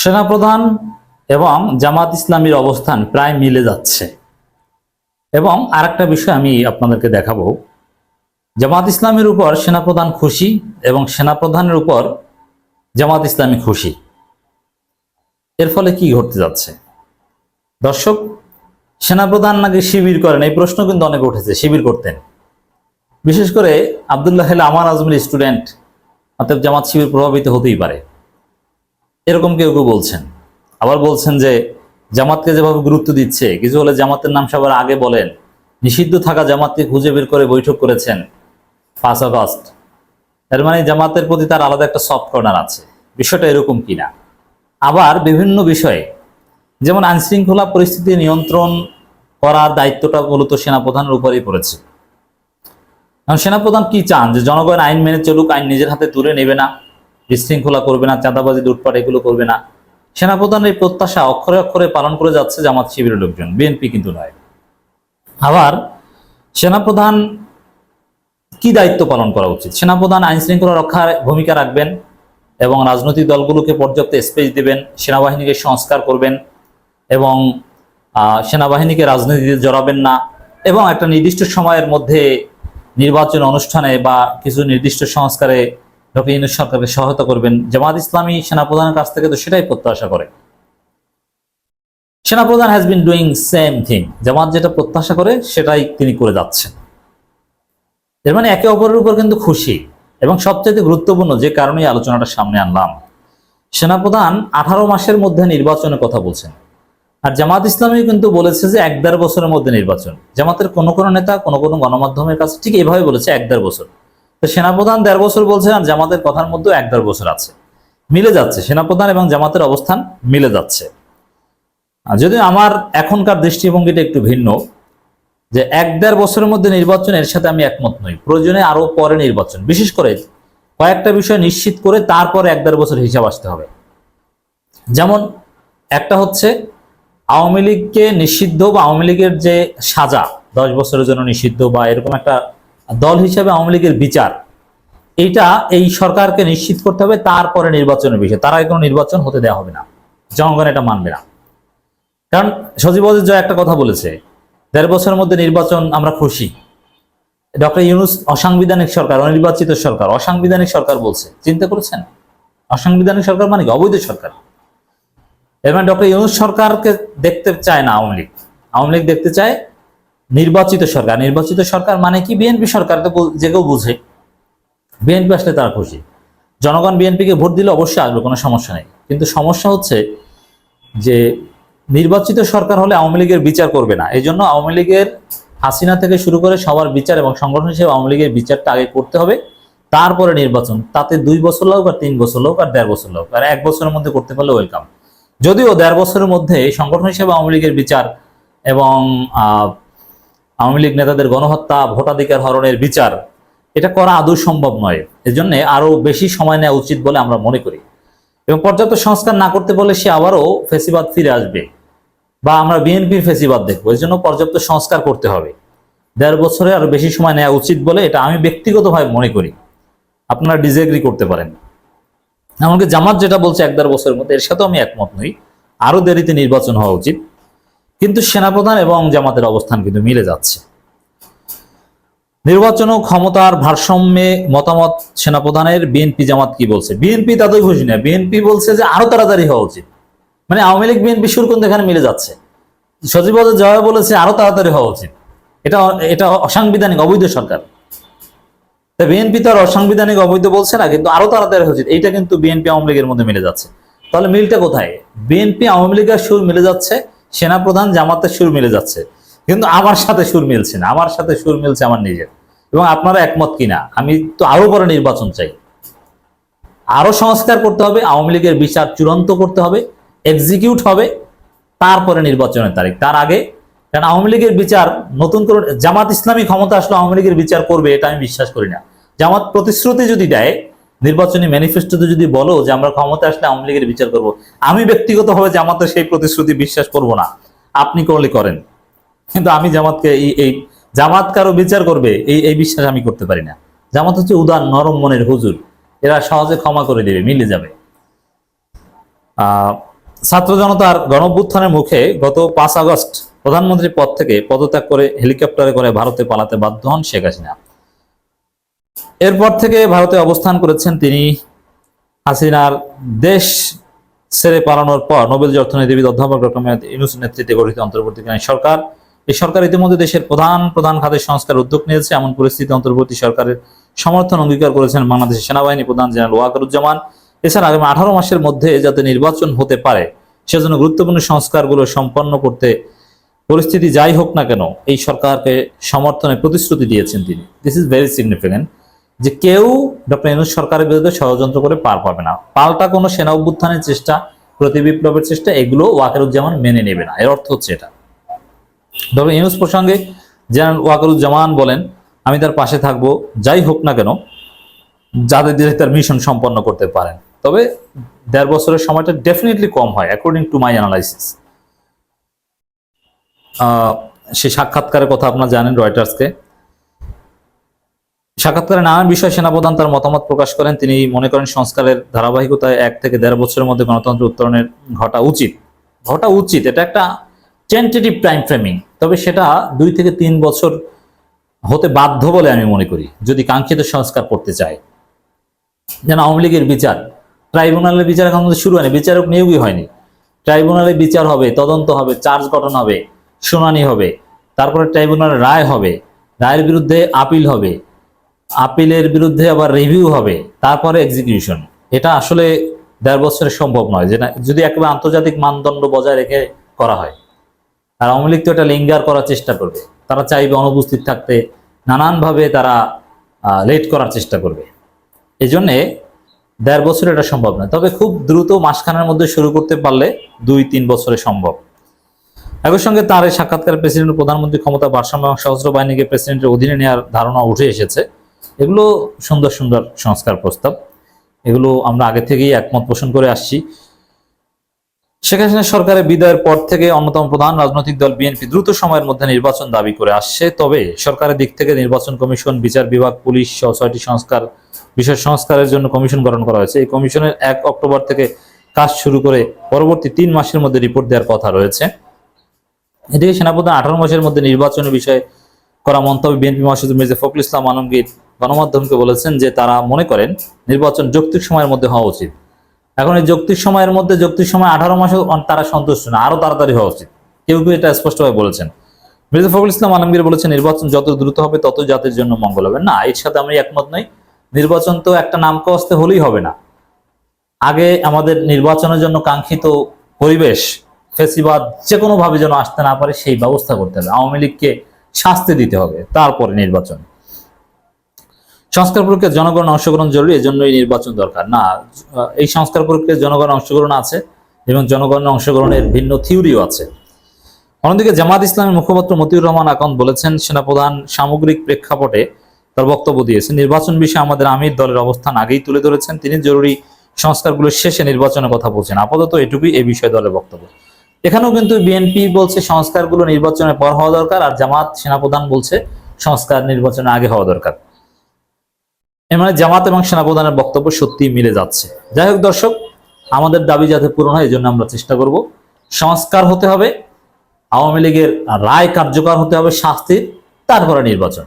সেনাপ্রধান এবং জামাত ইসলামীর অবস্থান প্রায় মিলে যাচ্ছে। এবং আরেকটা বিষয় আমি আপনাদেরকে দেখাবো। জামাত ইসলামের উপর সেনাপ্রধান খুশি এবং সেনাপ্রধানের উপর জামাত ইসলামী খুশি। এর ফলে কি ঘটতে যাচ্ছে? দর্শক, সেনাপ্রধান নাকি শিবির করেন? এই প্রশ্ন কিন্তু অনেক উঠেছে, শিবির করতেন। বিশেষ করে আবদুল্লাহ আমার আজমির স্টুডেন্ট অর্থাৎ জামাত শিবির প্রভাবিত হতেই পারে। এরকম কেউ কেউ বলছেন। আবার বলছেন যে, জামাতকে যেভাবে গুরুত্ব দিচ্ছে, কিছু হলে জামাতের নাম সবার আগে বলেন। নিষিদ্ধ থাকা জামাতকে খুঁজে বের করে বৈঠক করেছেন পাঁচ আগস্ট এর মানে জামাতের প্রতি তার আলাদা একটা সফট কর্নার আছে। বিষয়টা এরকম কিনা। আবার বিভিন্ন বিষয়ে, যেমন আইনশৃঙ্খলা পরিস্থিতি নিয়ন্ত্রণ করার দায়িত্বটা মূলত সেনাপ্রধানের উপরেই পড়েছে। এখন সেনাপ্রধান কি চান? যে জনগণ আইন মেনে চলুক, আইন নিজের হাতে তুলে নেবে না। বিশৃঙ্খলা করবে না, চাঁদাবাজি, লুটপাট এগুলো করবে না। সেনাপ্রধানের এই প্রত্যাশা অক্ষরে অক্ষরে পালন করে যাচ্ছে জামাত শিবিরের লোকজন, বিএনপি কিন্তু নয়। আবার সেনাপ্রধান কি দায়িত্ব পালন করা উচিত? সেনাপ্রধান আইন শৃঙ্খলা রক্ষার ভূমিকা রাখবেন এবং রাজনৈতিক দলগুলোকে পর্যাপ্ত স্পেস দেবেন, সেনাবাহিনীকে সংস্কার করবেন এবং সেনাবাহিনীকে রাজনীতিতে জড়াবেন না এবং একটা নির্দিষ্ট সময়ের মধ্যে নির্বাচন অনুষ্ঠানে বা কিছু নির্দিষ্ট সংস্কারে সরকারকে সহায়তা করবেন। জামাত ইসলামী সেনাপ্রধানের কাছ থেকে তো সেটাই প্রত্যাশা করে। সেনাপ্রধান has been doing same thing Jamaat যেটা প্রত্যাশা করে, সেটাই তিনি করে যাচ্ছেন। এর মানে একে অপরের উপর কিন্তু খুশি। এবং সবচেয়ে গুরুত্বপূর্ণ যে কারণে আলোচনাটা সামনে আনলাম, সেনাপ্রধান আঠারো মাসের মধ্যে নির্বাচনের কথা বলছেন। আর জামাত ইসলামী কিন্তু বলেছে যে এক দেড় বছরের মধ্যে নির্বাচন। জামাতের কোনো কোনো নেতা, কোনো কোনো গণমাধ্যমের কাছে ঠিক এভাবে বলেছে, এক দেড় বছর। তো সেনাপ্রধান দেড় বছর বলছেন আর জামাতের কথার মধ্যে এক দেড় বছর আছে। মিলে যাচ্ছে, সেনাপ্রধান এবং জামাতের অবস্থান মিলে যাচ্ছে। যদিও আমার এখনকার দৃষ্টিভঙ্গিটা একটু ভিন্ন, যে এক দেড় বছরের মধ্যে নির্বাচন, এর সাথে আমি একমত নই। প্রয়োজনে আরও পরে নির্বাচন। বিশেষ করে কয়েকটা বিষয় নিশ্চিত করে তারপরে এক দেড় বছর হিসাব আসতে হবে। যেমন একটা হচ্ছে, আওয়ামী লীগকে নিষিদ্ধ বা আওয়ামী লীগের যে সাজা, দশ বছরের জন্য নিষিদ্ধ বা এরকম একটা দল হিসেবে আওয়ামী লীগের বিচার। এইটা এই সরকারকে নিশ্চিত করতে হবে, তারপরে নির্বাচনের বিষয়। তার আগে কোনো নির্বাচন হতে দেওয়া হবে না। জনগণ এটা মানবে না। কারণ সজীব জয় একটা কথা বলেছে, দেড় বছরের মধ্যে নির্বাচন আমরা খুশি। ডক্টর ইউনুস অসাংবিধানিক সরকার, অনির্বাচিত সরকার, অসাংবিধানিক সরকার বলছে। চিন্তা করেছেন? অসাংবিধানিক সরকার মানে কি? অবৈধ সরকার। এর মানে ডক্টর ইউনুস সরকারকে দেখতে চায় না আওয়ামী লীগ। আওয়ামী লীগ দেখতে চায় নির্বাচিত সরকার। নির্বাচিত সরকার মানে কি? বিএনপি সরকার তো যে কেউ বুঝে। বিএনপি আসলে তারা খুশি। জনগণ বিএনপিকে ভোট দিলে অবশ্যই আসবে, কোনো সমস্যা নেই। কিন্তু সমস্যা হচ্ছে যে নির্বাচিত সরকার হলে আওয়ামী লীগের বিচার করবে না। এই জন্য আওয়ামী লীগের হাসিনা থেকে শুরু করে সবার বিচার এবং সংগঠন হিসেবে আওয়ামী লীগের বিচারটা আগে করতে হবে। তারপরে নির্বাচন। তাতে দুই বছর লোক আর তিন বছর লোক আর দেড় বছর লোক। আর এক বছরের মধ্যে করতে পারলে ওয়েলকাম। যদিও দেড় বছরের মধ্যে সংগঠন হিসেবে আওয়ামী লীগের বিচার এবং আওয়ামী লীগ নেতাদের গণহত্যা, ভোটাধিকার হরণের বিচার, এটা করা আদৌ সম্ভব নয়। এজন্য আরও বেশি সময় নেওয়া উচিত বলে আমরা মনে করি। এবং পর্যাপ্ত সংস্কার না করতে বলে সে আবারও ফেসিবাদ ফিরে আসবে বা আমরা বিএনপির ফেসিবাদ দেখব। এর জন্য পর্যাপ্ত সংস্কার করতে হবে। দেড় বছরে আরও বেশি সময় নেওয়া উচিত বলে এটা আমি ব্যক্তিগতভাবে মনে করি। আপনারা ডিসএগ্রি করতে পারেন। এমনকি জামাত যেটা বলছে এক দেড় বছরের মধ্যে, এর সাথেও আমি একমত নই। আরও দেরিতে নির্বাচন হওয়া উচিত। কিন্তু সেনাপ্রধান এবং জামাতের অবস্থান কিন্তু মিলে যাচ্ছে। নির্বাচন ও ক্ষমতার ভারসাম্যে মতামত সেনাপ্রধানের, বিএনপি জামাত কি বলছে? বিএনপি তাদের না বিএনপি বলছে যে আরও তাড়াতাড়ি হওয়া উচিত। মানে আওয়ামী লীগ, বিএনপি সুর কিন্তু এখানে মিলে যাচ্ছে। সজীব জয় বলেছে আরও তাড়াতাড়ি হওয়া উচিত। এটা এটা অসাংবিধানিক, অবৈধ সরকার। তা বিএনপি তো আর অসাংবিধানিক, অবৈধ বলছে না, কিন্তু আরও তাড়াতাড়ি হওয়া উচিত। এইটা কিন্তু বিএনপি আওয়ামী লীগের মধ্যে মিলে যাচ্ছে। তাহলে মিলটা কোথায়? বিএনপি, আওয়ামী লীগের সুর মিলে যাচ্ছে। সেনাপ্রধান জামাতের সুর মিলে যাচ্ছে। কিন্তু আমার সাথে সুর মিলছে না। আমার সাথে সুর মিলছে আমার নিজের। এবং আপনারা একমত কিনা? আমি তো আরও বড় নির্বাচন চাই। আরও সংস্কার করতে হবে, আওয়ামী লীগের বিচার চূড়ান্ত করতে হবে এক্সিকিউট হবে, তারপরে নির্বাচনের তারিখ। তার আগে, কারণ আওয়ামী লীগের বিচার, নতুন করে জামাত ইসলামী ক্ষমতা আসলে আওয়ামী লীগের বিচার করবে, এটা আমি বিশ্বাস করি না। জামাত প্রতিশ্রুতি যদি দেয় নির্বাচনী ম্যানিফেস্টোতে যদি বলো যে আমরা ক্ষমতা আসলে আওয়ামী লীগের বিচার করব, আমি ব্যক্তিগতভাবে জামাতের সেই প্রতিশ্রুতি বিশ্বাস করব না। আপনি করলে করেন। কিন্তু আমি জামাতকে এই জামাত কারও বিচার করবে, এই এই বিশ্বাস আমি করতে পারি না। জামাত হচ্ছে উদার, নরম মনের হুজুর। এরা সহজে ক্ষমা করে দেবে, মিলে যাবে। ছাত্র জনতার গণভ্যুত্থানের মুখে গত পাঁচ আগস্ট প্রধানমন্ত্রী পদ থেকে পদত্যাগ করে হেলিকপ্টারে করে ভারতে পালাতে বাধ্য হন শেখ হাসিনা। এরপর থেকে ভারতে অবস্থান করেছেন তিনি হাসিনার দেশ ছেড়ে পালানোর পর নোবেল অর্থনীতিবিদ অধ্যাপক ডক্টর ইউনুসের নেতৃত্বে গঠিত অন্তর্বর্তীকালীন সরকার, এই সরকার ইতিমধ্যে দেশের প্রধান প্রধান খাতের সংস্কার উদ্যোগ নিয়েছে। এমন পরিস্থিতি অন্তর্বর্তী সরকারের সমর্থন অঙ্গীকার করেছেন বাংলাদেশের সেনাবাহিনী প্রধান জেনারেল ওয়াকারুজ্জামান। এছাড়া আগামী আঠারো মাসের মধ্যে যাতে নির্বাচন হতে পারে। সেজন্য গুরুত্বপূর্ণ সংস্কারগুলো সম্পন্ন করতে পরিস্থিতি যাই হোক না কেন, এই সরকারকে সমর্থনে প্রতিশ্রুতি দিয়েছেন তিনি। দিস ইজ ভেরি সিগনিফিকেন্ট যে কেউ ডক্টর ইউনুস সরকারের বিরুদ্ধে ষড়যন্ত্র করে পার পাবে না। পাল্টা কোনো সেনা অভ্যুত্থানের চেষ্টা, প্রতি বিপ্লবের চেষ্টা, এগুলো ওয়াকারুজ্জামান মেনে নেবে না। এর অর্থ হচ্ছে এটা। ডক্টর ইউনুস প্রসঙ্গে জেনারেল ওয়াকারুজ্জামান বলেন, আমি তার পাশে থাকব, যাই হোক না কেন, যাদের দিয়ে তার মিশন সম্পন্ন করতে পারেন। তবে দেড় বছরের সময়টা ডেফিনেটলি কম হয় অ্যাকর্ডিং টু মাই অ্যানালাইসিস সে সাক্ষাৎকারের কথা আপনারা জানেন রয়টার্সকে। সাক্ষাৎকারে নানান বিষয়ে সেনাপ্রধান তার মতামত প্রকাশ করেন। তিনি মনে করেন সংস্কারের ধারাবাহিকতায় এক থেকে দেড় বছরের মধ্যে গণতন্ত্র উত্তরণের ঘটা উচিত। ঘটা উচিত, এটা একটা টেন্টেটিভ টাইম ফ্রেমিং তবে সেটা দুই থেকে তিন বছর হতে বাধ্য বলে আমি মনে করি, যদি কাঙ্ক্ষিত সংস্কার করতে চায়। যেন আওয়ামী লীগের বিচার, ট্রাইব্যুনালের বিচার এখন শুরু হয়নি, বিচারক নিয়োগই হয়নি। ট্রাইব্যুনালে বিচার হবে, তদন্ত হবে, চার্জ গঠন হবে, শুনানি হবে, তারপরে ট্রাইব্যুনালের রায় হবে, রায়ের বিরুদ্ধে আপিল হবে আপিলের বিরুদ্ধে আবার রিভিউ হবে, তারপরে এক্সিকিউশন এটা আসলে দেড় বছরে সম্ভব নয় যেটা যদি একেবারে আন্তর্জাতিক মানদণ্ড বজায় রেখে করা হয়। আর আওয়ামী তো এটা লিঙ্গার করার চেষ্টা করবে। তারা চাইবে অনুপস্থিত থাকতে, নানানভাবে তারা লেট করার চেষ্টা করবে। এই জন্যে দেড় বছর এটা সম্ভব নয়। তবে খুব দ্রুত মাসখানের মধ্যে শুরু করতে পারলে দুই তিন বছরে সম্ভব। একই সঙ্গে তার এই সাক্ষাৎকার প্রেসিডেন্ট প্রধানমন্ত্রী ক্ষমতা ভারসাম্য এবং সশস্ত্র বাহিনীকে প্রেসিডেন্টের অধীনে নেওয়ার ধারণা উঠে এসেছে। এগুলো সুন্দর সুন্দর সংস্কার প্রস্তাব। এগুলো আমরা আগে থেকেই একমত পোষণ করে আসছি। শেখ হাসিনা সরকারের বিদায়ের পর থেকে অন্যতম প্রধান রাজনৈতিক দল বিএনপি দ্রুত সময়ের মধ্যে নির্বাচন দাবি করে আসছে। তবে সরকারের দিক থেকে নির্বাচন কমিশন, বিচার বিভাগ, পুলিশ সহ ছয়টি সংস্কার বিষয় সংস্কারের জন্য কমিশন গঠন করা হয়েছে। এই কমিশনের এক অক্টোবর থেকে কাজ শুরু করে পরবর্তী তিন মাসের মধ্যে রিপোর্ট দেওয়ার কথা রয়েছে। এদিকে সেনাপ্রধান আঠারো মাসের মধ্যে নির্বাচনের বিষয়ে করা মন্তব্য বিএনপি মহাসচিব মির্জা ফখরুল ইসলাম আলমগীর গণমাধ্যমকে বলেছেন যে তারা মনে করেন নির্বাচন যৌক্তিক সময়ের মধ্যে হওয়া উচিত। এখন এই যৌক্তিক সময়ের মধ্যে যৌক্তিক সময় আঠারো মাসে তারা সন্তুষ্ট না আরও তাড়াতাড়ি হওয়া উচিত। কেউ কেউ এটা স্পষ্টভাবে বলেছেন। মির্জা ফখরুল ইসলাম আলমগীর বলেছেন, নির্বাচন যত দ্রুত হবে তত জাতির জন্য মঙ্গল হবে। না, এর সাথে আমি একমত নই। নির্বাচন তো একটা নামকে আসতে হলেই হবে না। আগে আমাদের নির্বাচনের জন্য কাঙ্ক্ষিত পরিবেশ, ফেসিবাদ যে কোনো ভাবে যেন আসতে না পারে, সেই ব্যবস্থা করতে হবে। আওয়ামী লীগকে শাস্তি দিতে হবে, তারপরে নির্বাচন। সংস্কার প্রক্রিয়া জনগণ অংশগ্রহণ জরুরি এই নির্বাচন দরকার। না এই সংস্কার প্রক্রিয়ায় জনগণ অংশগ্রহণ আছে এবং জনগণের অংশগ্রহণের ভিন্ন থিওরিও আছে। অন্যদিকে জামাত ইসলামের মুখপাত্র মতিউর রহমান আকন্দ বলেছেন, সেনাপ্রধান সামগ্রিক প্রেক্ষাপটে তার বক্তব্য দিয়েছেন, নির্বাচন বিষয়ে আমাদের আমির দলের অবস্থান আগেই তুলে ধরেছেন, তিনি জরুরি সংস্কারগুলোর শেষে নির্বাচনের কথা বলছেন। আপাতত এটুকুই এই বিষয়ে দলের বক্তব্য। এখানেও কিন্তু বিএনপি বলছে, সংস্কারগুলো নির্বাচনের পর হওয়া দরকার, আর জামাত সেনাপ্রধান বলছে, সংস্কার নির্বাচনের আগে হওয়া দরকার। এর মানে জামাত এবং সেনাপ্রধানের বক্তব্য সত্যি মিলে যাচ্ছে। যাই হোক দর্শক, আমাদের দাবি যাতে পূরণ হয় এই জন্য আমরা চেষ্টা করব। সংস্কার হতে হবে, আওয়ামী লীগের রায় কার্যকর হতে হবে শাস্তির, তারপরে নির্বাচন।